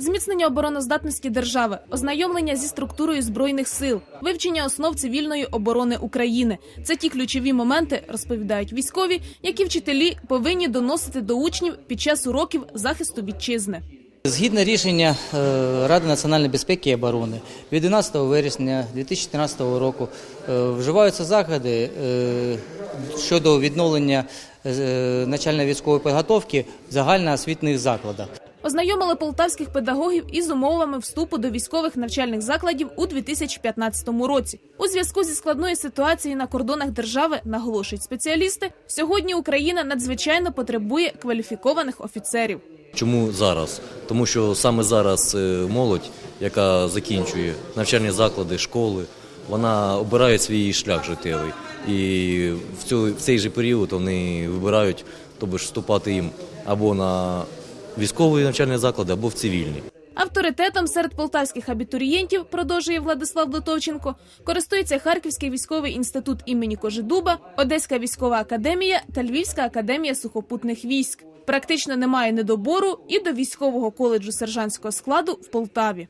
зміцнення обороноздатності держави, ознайомлення зі структурою збройних сил, вивчення основ цивільної оборони України. Це ті ключові моменти, розповідають військові, які вчителі повинні доносити до учнів під час уроків захисту вітчизни. Згідно рішення е, Ради національної безпеки і оборони від 11 вересня 2014 року е, вживаються заходи е, щодо відновлення е, начально-військової підготовки в загальноосвітніх закладах. Ознайомили полтавських педагогів із умовами вступу до військових навчальних закладів у 2015 році. У зв'язку зі складною ситуацією на кордонах держави, наголошують спеціалісти, сьогодні Україна надзвичайно потребує кваліфікованих офіцерів. Чому зараз? Тому що саме зараз е, молодь, яка закінчує навчальні заклади, школи, вона обирає свій шлях життєвий. І в, цей же період вони вибирають, тобто вступати їм або на військові навчальний заклад або в цивільний. Авторитетом серед полтавських абітурієнтів, продовжує Владислав Литовченко, користується Харківський військовий інститут імені Кожедуба, Одеська військова академія та Львівська академія сухопутних військ. Практично немає недобору і до військового коледжу сержантського складу в Полтаві.